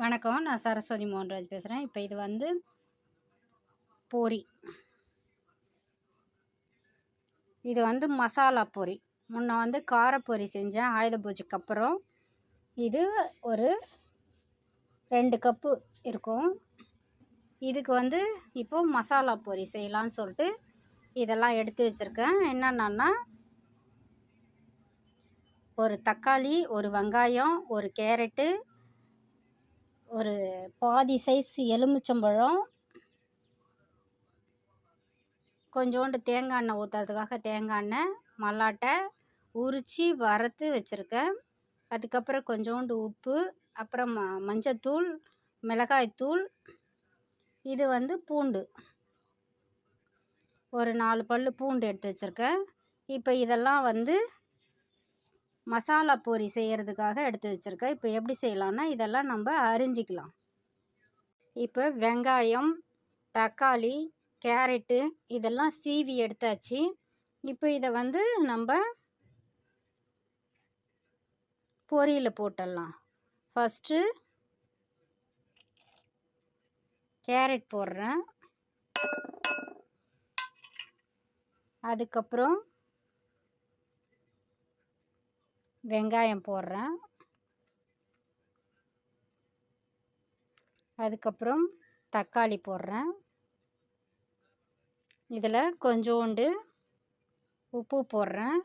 வணக்கம் நான் சரஸ்வதி மோகன்ராஜ் பேசுகிறேன் இப்போ இது வந்து பூரி. இது வந்து மசாலா பொரி. முன்ன வந்து காரப்பொரி செஞ்சேன் ஆயுத பூஜைக்கு அப்புறம். இது ஒரு ரெண்டு கப்பு இருக்கும். இதுக்கு வந்து இப்போ மசாலா பொரி செய்யலான்னு சொல்லிட்டு இதெல்லாம் எடுத்து வச்சுருக்கேன். என்னென்னா ஒரு தக்காளி ஒரு வெங்காயம் ஒரு கேரட்டு ஒரு பாதி சைஸ் எலுமிச்சம்பழம். கொஞ்சோண்டு தேங்காய் எண்ணெய் ஊற்றுறதுக்காக தேங்காய் எண்ணெய் மல்லாட்டை உரித்து வறுத்து வச்சுருக்கேன். அதுக்கப்புறம் கொஞ்சோண்டு உப்பு அப்புறம் ம மஞ்சத்தூள் மிளகாய்த்தூள். இது வந்து பூண்டு. ஒரு நாலு பல் பூண்டு எடுத்து வச்சுருக்கேன். இப்போ இதெல்லாம் வந்து மசாலா பொரி செய்கிறதுக்காக எடுத்து வச்சுருக்கேன் இப்போ எப்படி செய்யலான்னா இதெல்லாம் நம்ம அரிஞ்சிக்கலாம். இப்போ வெங்காயம் தக்காளி கேரட்டு இதெல்லாம் சீவி எடுத்தாச்சு. இப்போ இதை வந்து நம்ம பொரியில் போட்டுடலாம் ஃபஸ்ட்டு கேரட் போடுறேன். அதுக்கப்புறம் வெங்காயம் போடுறேன். அதுக்கப்புறம் தக்காளி போடுறேன். இதில் கொஞ்சோண்டு உப்பு போடுறேன்.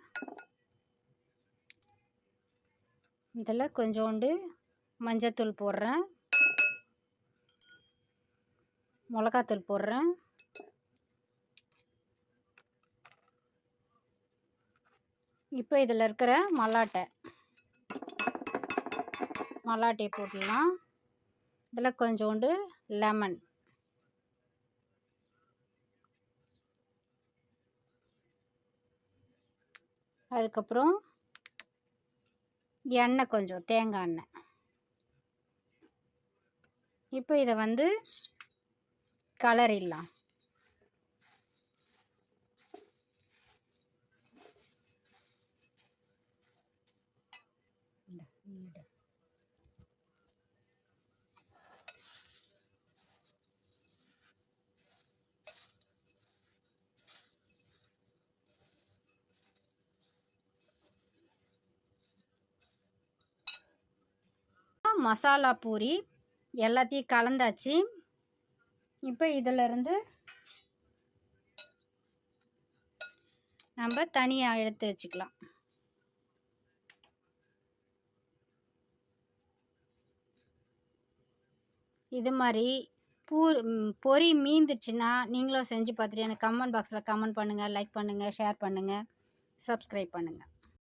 இதில் கொஞ்சோண்டு மஞ்சத்தூள் போடுறேன். மிளகாத்தூள் போடுறேன். இப்போ இதில் இருக்கிற மல்லாட்டை. மல்லாட்டையை போட்டுடலாம். இதில் கொஞ்சோண்டு லெமன். அதுக்கப்புறம் எண்ணெய் கொஞ்சம் தேங்காய் எண்ணெய். இப்போ இதை வந்து கலரிடலாம். வீடு. மசாலா பூரி எல்லாத்தையும் கலந்தாச்சு. இப்போ இதிலருந்து நம்ம தனியாக எடுத்து வச்சுக்கலாம். இது மாதிரி பூ பொறி மீந்துச்சுன்னா நீங்களும் செஞ்சு பார்த்துட்டு எனக்கு கமெண்ட் பாக்ஸில் கமெண்ட் பண்ணுங்கள் லைக் பண்ணுங்கள் ஷேர் பண்ணுங்கள் சப்ஸ்கிரைப் பண்ணுங்கள்